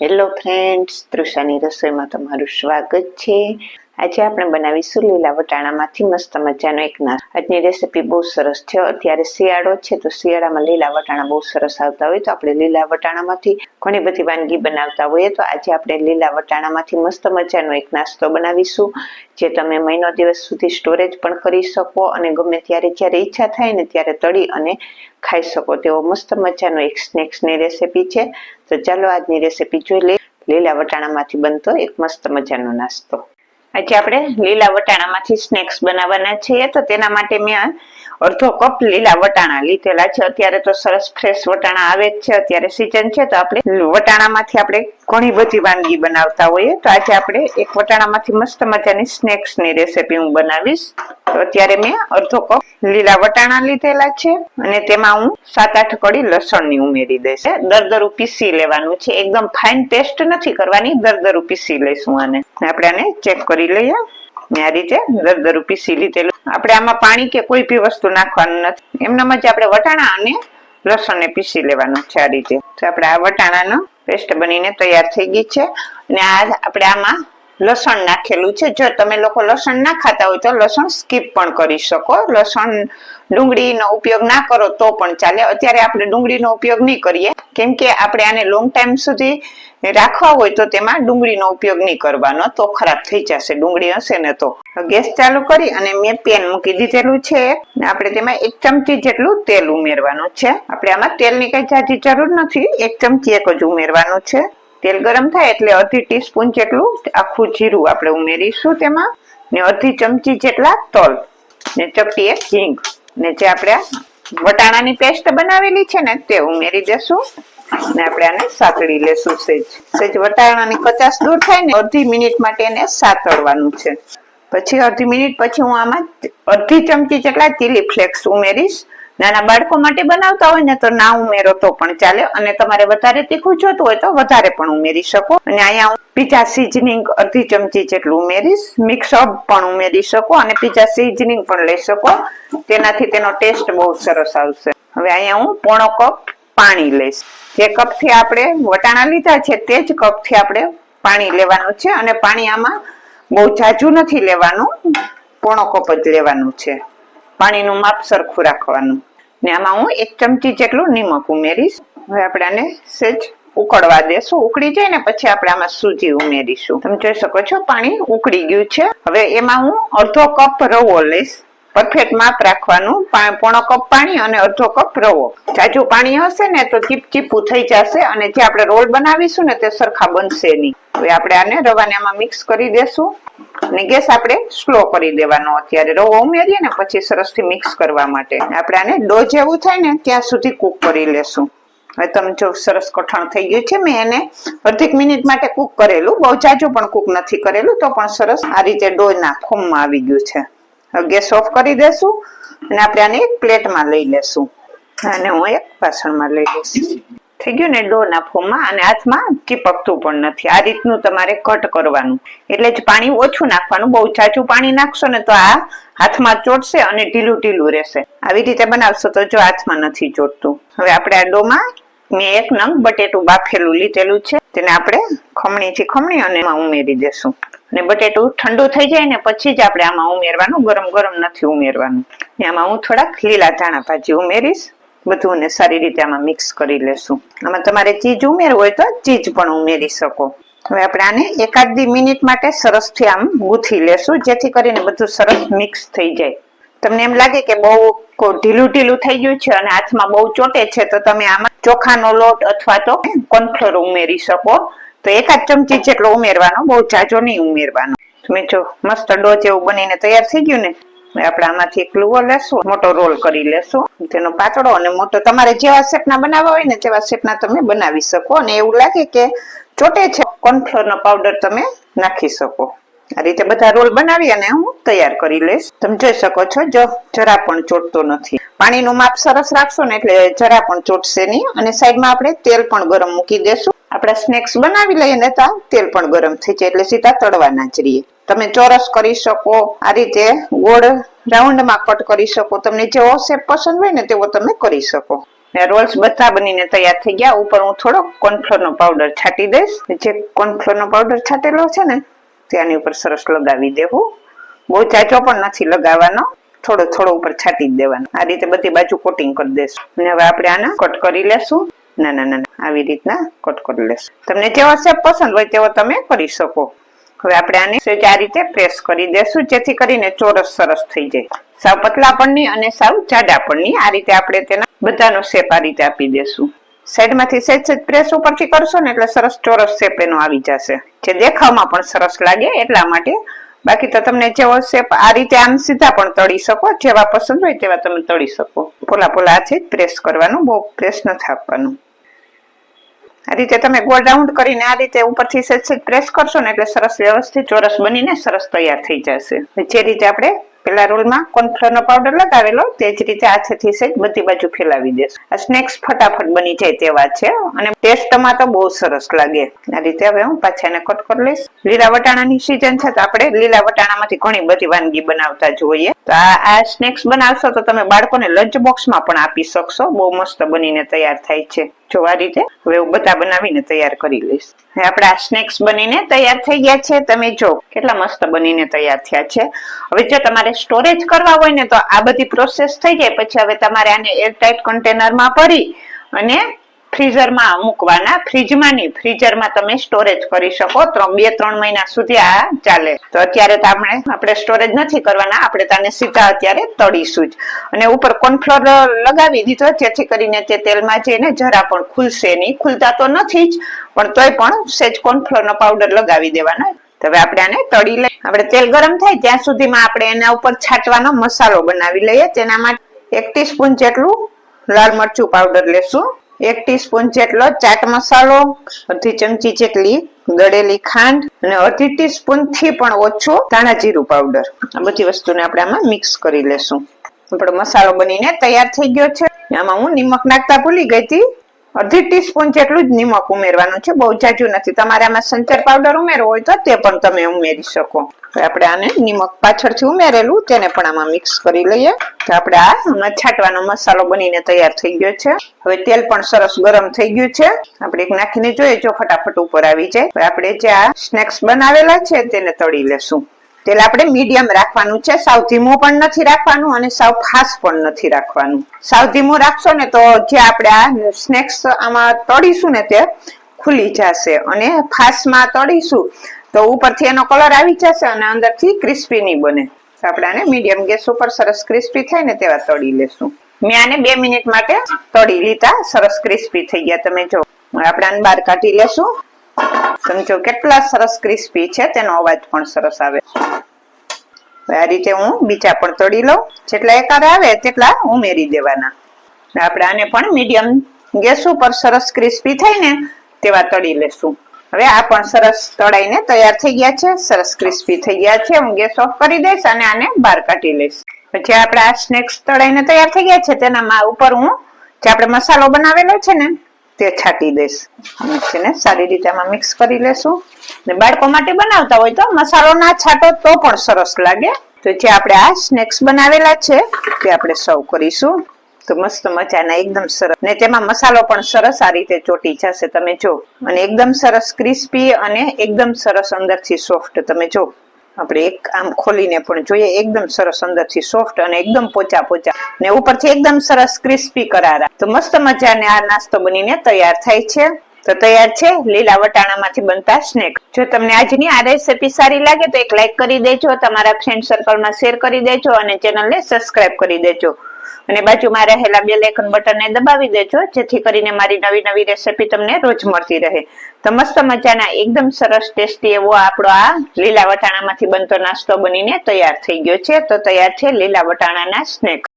Hello friends તૃષાની રસોઈમાં તમારું સ્વાગત છે. આજે આપણે બનાવીશું લીલા વટાણામાંથી મસ્ત મજાનો એક નાસ્તો આજની રેસીપી બહુ સરસ છે. અત્યારે શિયાળો છે તો શિયાળામાં લીલા વટાણા બહુ સરસ આવતા હોય તો આપણે લીલા વટાણામાંથી ઘણી બધી વાનગી બનાવતા હોઈએ તો આજે આપણે લીલા વટાણામાંથી મસ્ત મજાનો એક નાસ્તો બનાવીશું, જે તમે મહિનો દિવસ સુધી સ્ટોરેજ પણ કરી શકો અને ગમે ત્યારે જ્યારે ઈચ્છા થાય ને ત્યારે તળી અને ખાઈ શકો. તેવો મસ્ત મજાનો એક સ્નેક્સની રેસીપી છે. તો ચાલો આજની રેસીપી જોઈ લઈએ. લીલા વટાણામાંથી બનતો એક મસ્ત મજાનો નાસ્તો. આજે આપણે લીલા વટાણામાંથી સ્નેક્સ બનાવવાના છીએ. તો તેના માટે મેં અડધો કપ લીલા વટાણા લીધેલા છે. અત્યારે તો સરસ ફ્રેશ વટાણા આવે જ છે. અત્યારે સિઝન છે તો આપણે વટાણામાંથી આપણે ઘણી બધી વાનગી બનાવતા હોઈએ. તો આજે આપણે એક વટાણામાંથી મસ્ત મજાની સ્નેક્સની રેસીપી હું બનાવીશ. તો અત્યારે મેં અડધો કપ લીલા વટાણા લીધેલા છે અને તેમાં હું સાત આઠ કડી લસણની ઉમેરી દઈશ. દરદરું પીસી લેવાનું છે. એકદમ ફાઇન પેસ્ટ નથી કરવાની. દરદરું પીસી લઈશું આને. આપણે આને ચેક કરી લઈએ. ને આ રીતે દરદરું પીસી લીધેલું આપણે આમાં પાણી કે કોઈ બી વસ્તુ નાખવાનું નથી. એમનામ જ આપણે વટાણા અને લસણને પીસી લેવાનું છે આ રીતે. તો આપણે આ વટાણાનો પેસ્ટ બનીને તૈયાર થઈ ગઈ છે. અને આ આપણે આમાં લસણ નાખેલું છે. જો તમે લોકો લસણ ના ખાતા હોય તો લસણ સ્કીપ પણ કરી શકો. લસણ ડુંગળીનો ઉપયોગ ના કરો તો પણ ચાલે. અત્યારે આપણે ડુંગળીનો ઉપયોગ નહીં કરીએ. કેમ કે આપણે આને લોંગ ટાઈમ સુધી રાખવા હોય તો તેમાં ડુંગળીનો ઉપયોગ નહીં કરવાનો. તો ખરાબ થઈ જશે. ડુંગળી હશે ને તો. ગેસ ચાલુ કરી અને મેં પેન મૂકી દીધેલું છે. આપણે તેમાં એક ચમચી જેટલું તેલ ઉમેરવાનું છે. આપણે આમાં તેલની કઈ જાજી જરૂર નથી. એક ચમચી એક જ ઉમેરવાનું છે. તેલ ગરમ થાય એટલે અડધી ટીસ્પૂન જેટલું આખું જીરું આપણે ઉમેરીશું તેમાં. ને અડધી ચમચી જેટલા તલ. ને ચપટી એક હિંગ. ને જે આપણે વટાણાની પેસ્ટ બનાવેલી છે ને, તે ઉમેરી દેશું ને આપણે આને સાતળી લેશું સેજ. સેજ વટાણાની કચાસ દૂર થાય ને, અડધી મિનિટ માટે એને સાતળવાનું છે. પછી અડધી મિનિટ પછી હું આમાં અડધી ચમચી જેટલા ચીલી ફ્લેક્સ ઉમેરીશ નાના બાળકો માટે બનાવતા હોય ને તો ના ઉમેરો તો પણ ચાલે. અને તમારે વધારે તીખું જોતું હોય તો વધારે પણ ઉમેરી શકો. અને અહીંયા હું પીઝા સિઝનિંગ અડધી ચમચી જેટલું ઉમેરીશ. મિક્સ અપ પણ ઉમેરી શકો અને પીઝા સીઝનિંગ પણ લઈ શકો. તેનાથી તેનો ટેસ્ટ બહુ સરસ આવશે. હવે અહીંયા હું પોણો કપ પાણી લઈશ. જે કપથી આપણે વટાણા લીધા છે તે જ કપથી આપણે પાણી લેવાનું છે. અને પાણી આમાં બહુ જાજુ નથી લેવાનું. પોણો કપ જ લેવાનું છે. પાણીનું માપ સરખું રાખવાનું. ને આમાં હું એક ચમચી જેટલું નિમક ઉમેરીશ. હવે આપણે આને સેજ ઉકળવા દેશું. ઉકળી જાય ને પછી આપણે આમાં સૂજી ઉમેરીશું. તમે જોઈ શકો છો, પાણી ઉકળી ગયું છે. હવે એમાં હું અડધો કપ રવો લઈશ. પરફેક્ટ માપ રાખવાનું પોણો કપ પાણી અને અડધો કપ રવો. જાજુ પાણી હશે ને તો ચીપચીપું થઈ જશે અને જે આપણે રોલ બનાવીશું ને તે સરખા બનશે નહીં. હવે આપણે આને રવાને આમાં મિક્સ કરી દેશું અને ગેસ આપણે સ્લો કરી દેવાનો અત્યારે. રવો ઉમેરીએ ને પછી સરસથી મિક્સ કરવા માટે. આપણે આને ડો જેવું થાય ને ત્યાં સુધી કૂક કરી લેશું. હવે તમે જો સરસ કઠણ થઈ ગયું છે, મેં એને અડધીક મિનિટ માટે કૂક કરેલું. બહુ જાજુ પણ કૂક નથી કરેલું, તો પણ સરસ આ રીતે ડોના ફોર્મમાં આવી ગયું છે. ગેસ ઓફ કરી દેશું અને આપણે આને એક પ્લેટમાં લઈ લેશું. અને હું એક વાસણમાં લઈ લઈશ. થઈ ગયું ને ડોના ફોમમાં અને હાથમાં ચીપકતું પણ નથી. આ રીતનું તમારે કટ કરવાનું. એટલે જ પાણી ઓછું નાખવાનું. બહુ ચાચું પાણી નાખશો ને તો આ હાથમાં ચોટશે અને ઢીલું ઢીલું રહેશે. આવી રીતે બનાવશો તો જો હાથમાં નથી ચોટતું. હવે આપણે આ ડોમાં મેં એક નંગ બટેટું બાફેલું લીધેલું છે. તેને આપણે ખમણીથી ખમણી અને એમાં ઉમેરી દેશું. અને બટેટું ઠંડુ થઈ જાય ને પછી જ આપણે આમાં ઉમેરવાનું, ગરમ ગરમ નથી ઉમેરવાનું. આમાં હું થોડાક લીલા ધાણા ભાજી ઉમેરીશ. બધું ને સારી રીતે આમાં મિક્સ કરી લેશું. આમાં તમારે ચીજ ઉમેરવું હોય તો ચીજ પણ ઉમેરી શકો. હવે આપણે આને એકાદી મિનિટ માટે સરસથી આમ ગૂંથી લેશું, જેથી કરીને બધું સરસ મિક્સ થઈ જાય. તમને એમ લાગે કે બહુ ઢીલું ઢીલું થઈ ગયું છે અને હાથમાં બહુ ચોટે છે, તો તમે આમાં ચોખાનો લોટ અથવા તો કોર્નફ્લોર ઉમેરી શકો. તો એકાદ ચમચી જેટલો ઉમેરવાનો, બહુ જાજો નહીં ઉમેરવાનો. તમે જો મસ્ત ડોચ એવું બનીને તૈયાર થઈ ગયું ને આપણે આમાંથી એક લુવો લેશું, મોટો રોલ કરી લેશું. તેનો પાતળો અને મોટો, તમારે જેવા શેપના બનાવવા હોય ને તેવા શેપના તમે બનાવી શકો. અને એવું લાગે કે ચોટે છે કોર્નફ્લોર નો પાવડર તમે નાખી શકો. આ રીતે બધા રોલ બનાવી અને હું તૈયાર કરી લઈશ. તમે જોઈ શકો છો, જો જરા પણ ચોટતો નથી. પાણીનું માપ સરસ રાખશો ને એટલે જરા પણ ચોટશે નહીં. અને સાઈડમાં આપણે તેલ પણ ગરમ મૂકી દેશું. આપણે સ્નેક્સ બનાવી લઈએ ને ત્યાં તેલ પણ ગરમ થઈ જાય એટલે સીધા તળવાના જ રહીએ. તમે ચોરસ કરી શકો, આ રીતે ગોળ રાઉન્ડમાં કટ કરી શકો. તમને જેવો શેપ પસંદ હોય ને તેવો તમે કરી શકો. રોલ્સ બધા બનીને તૈયાર થઈ ગયા. ઉપર હું થોડો કોર્નફ્લોર નો પાવડર છાંટી દઈશ. જે કોર્નફ્લોર નો પાવડર છાંટેલો છે ને ત્યાંની ઉપર સરસ લગાવી દેવું. બહુ ચાચો પણ નથી લગાવવાનો. થોડો થોડો ઉપર છાંટી જ દેવાનો. આ રીતે બધી બાજુ કોટિંગ કરી દેશું. અને હવે આપણે આને કટ કરી લેશું. ના ના ના આવી રીતના કટ કરી લેશું. તમને જેવો શેપ પસંદ હોય તેવો તમે કરી શકો. હવે આપણે આને સેજ આ રીતે પ્રેસ કરી દેશું, જેથી કરીને ચોરસ સરસ થઈ જાય. સાવ પતલા પણ નહીં અને સાવ જાડા પણ નહીં આ રીતે આપણે તેના બધાનો શેપ આ રીતે આપી દેશું. સાઈડમાંથી સહેજ સહેજ પ્રેસ ઉપરથી કરશો ને એટલે સરસ ચોરસ શેપ એનો આવી જશે. જે દેખાવમાં પણ સરસ લાગે એટલા માટે. બાકી તો તમને જેવો શેપ આ રીતે આમ સીધા પણ તળી શકો, જેવા પસંદ હોય તેવા તમે તળી શકો. પોલા પોલા હાથે જ પ્રેસ કરવાનું, બહુ પ્રેસ નથી આપવાનું આ રીતે તમે ગોળ રાઉન્ડ કરીને આ રીતે ઉપરથી સેજ સેજ પ્રેસ કરશો ને એટલે સરસ વ્યવસ્થિત ચોરસ બનીને સરસ તૈયાર થઈ જશે. જે રીતે આપણે પેલા રોલમાં કોર્નફ્લોરનો પાવડર લગાવેલો, તે જ રીતે હાથેથી સહેજ બધી બાજુ ફેલાવી દેશું. આ સ્નેક્સ ફટાફટ બની જાય તેવા છે, અને ટેસ્ટમાં તો બહુ સરસ લાગે. આ રીતે હવે હું પાછા એને કટ કરી લઈશ. લીલા વટાણાની સિઝન છે, તો આપણે લીલા વટાણામાંથી ઘણી બધી વાનગી બનાવતા જોઈએ. તો આ આ સ્નેક્સ બનાવશો તો તમે બાળકોને લંચ બોક્સમાં પણ આપી શકશો. બહુ મસ્ત બનીને તૈયાર થાય છે. જો આ રીતે હવે હું બધા બનાવીને તૈયાર કરી લઈશ. હવે આપણા સ્નેક્સ બનીને તૈયાર થઈ ગયા છે. તમે જો કેટલા મસ્ત બનીને તૈયાર થયા છે. હવે જો તમારે સ્ટોરેજ કરવા હોય ને તો આ બધી પ્રોસેસ થઈ જાય. પછી હવે તમારે આને એરટાઈટ કન્ટેનરમાં ભરી અને ફ્રીઝરમાં મૂકવાના. ફ્રીજમાં નહીં ફ્રીઝરમાં તમે સ્ટોરેજ કરી શકો. ત્રણ, બે, ત્રણ મહિના સુધી આ ચાલે. તો અત્યારે તો આપણે આપણે સ્ટોરેજ નથી કરવાના. આપણે તને સીધા અત્યારે તળીશું જ. અને ઉપર કોર્નફ્લોર લગાવી દીધો. જેથી કરીને તે તેલમાં જઈને જરા પણ ખુલશે નહીં. ખુલતા તો નથી જ, પણ તોય પણ સેજ કોર્નફ્લોરનો પાવડર લગાવી દેવાનો. હવે આપણે આને તળી લઈએ. આપણે તેલ ગરમ થાય ત્યાં સુધીમાં આપણે એના ઉપર છાંટવાનો મસાલો બનાવી લઈએ. તેના માટે એક ટીસ્પૂન જેટલું લાલ મરચું પાવડર લેશું. એક ટીસ્પૂન જેટલો ચાટ મસાલો, અડધી ચમચી જેટલી દળેલી ખાંડ અને અડધી ટીસ્પૂનથી પણ ઓછું ધાણા જીરું પાવડર આ બધી વસ્તુને આપણે આમાં મિક્સ કરી લેશું. આપણો મસાલો બનીને તૈયાર થઈ ગયો છે. આમાં હું નિમક નાખતા ભૂલી ગઈ હતી. અડધી ટીસ્પૂન જેટલું જ નિમક ઉમેરવાનું છે, બહુ જાજુ નથી. તમારે આમાં સંચર પાવડર ઉમેરવો હોય તો તે પણ તમે ઉમેરી શકો. આપણે આને નિમક પાછળથી ઉમેરેલું, તેને પણ આમાં મિક્સ કરી લઈએ. તો આપણે આ આમાં છાંટવાનો મસાલો બનીને તૈયાર થઈ ગયો છે. હવે તેલ પણ સરસ ગરમ થઈ ગયું છે. આપણે એક નાખીને જોઈએ જો ફટાફટ ઉપર આવી જાય. આપણે જે આ સ્નેક્સ બનાવેલા છે, તેને તળી લેશું. તેલ આપણે મીડિયમ રાખવાનું છે. સાવ ધીમું પણ નથી રાખવાનું અને સાવ ફાસ્ટ પણ નથી રાખવાનું. સાવ ધીમું રાખશો ને તો જે આપણે આ સ્નેક્સ આમાં તળીશું ને તે ખુલી જશે અને ફાસમાં તળીશું તો ઉપરથી એનો કલર આવી જશે અને અંદરથી ક્રિસ્પી નહીં બને. આપણે આને મીડિયમ ગેસ ઉપર સરસ ક્રિસ્પી થાય ને તેવા તળી લેશું. મેં આને બે મિનિટ માટે તળી લીધા. સરસ ક્રિસ્પી થઈ ગયા. તમે જો, આપણે આને બહાર કાઢી લેશું. સમજો, કેટલા સરસ ક્રિસ્પી છે, તેનો અવાજ પણ સરસ આવે. આ રીતે હું બીજા પણ તળી લઉં. જેટલા એકાર આવે, તેટલા ઉમેરી દેવાના. આપણે આને પણ મીડિયમ ગેસ ઉપર સરસ ક્રિસ્પી થઈને તેવા તળી લેશું. હવે આ પણ સરસ તળાઈને તૈયાર થઈ ગયા છે. સરસ ક્રિસ્પી થઈ ગયા છે. હું ગેસ ઓફ કરી દઈશ અને આને બહાર કાઢી લઈશ. પછી આપણે આ સ્નેક્સ તળાઈને તૈયાર થઈ ગયા છે. તેનામાં ઉપર હું જે આપણે મસાલો બનાવેલો છે ને તે છાંટી દઈશ. તેને સારી રીતે આમાં મિક્સ કરી લેશું. ને બાળકો માટે બનાવતા હોય તો મસાલો ના છાંટો તો પણ સરસ લાગે. તો જે આપણે આ સ્નેક્સ બનાવેલા છે, તે આપણે સર્વ કરીશું. તો મસ્ત મજાના એકદમ સરસ. ને તેમાં મસાલો પણ સરસ આ રીતે ચોટી જશે. તમે જો, અને એકદમ સરસ ક્રિસ્પી અને એકદમ સરસ અંદરથી સોફ્ટ તમે જો આપણે એક આમ ખોલીને પણ જોઈએ, એકદમ સરસ અંદરથી સોફ્ટ અને એકદમ પોચા પોચા. ને ઉપરથી એકદમ સરસ ક્રિસ્પી કરારા. તો મસ્ત મજાને આ નાસ્તો બનીને તૈયાર થાય છે. તો તૈયાર છે, લીલા વટાણામાંથી બનતા સ્નેક જો તમને આજની આ રેસીપી સારી લાગે તો એક લાઈક કરી દેજો, તમારા ફ્રેન્ડ સર્કલમાં શેર કરી દેજો અને ચેનલને સબસ્ક્રાઇબ કરી દેજો. અને બાજુમાં રહેલા બે લેખન બટનને દબાવી દેજો, જેથી કરીને મારી નવી નવી રેસીપી તમને રોજ મળતી રહે. તો મસ્ત મજાના, એકદમ સરસ ટેસ્ટી એવો આપણો આ લીલા વટાણામાંથી બનતો નાસ્તો બનીને તૈયાર થઈ ગયો છે. તો તૈયાર છે લીલા વટાણાના સ્નેક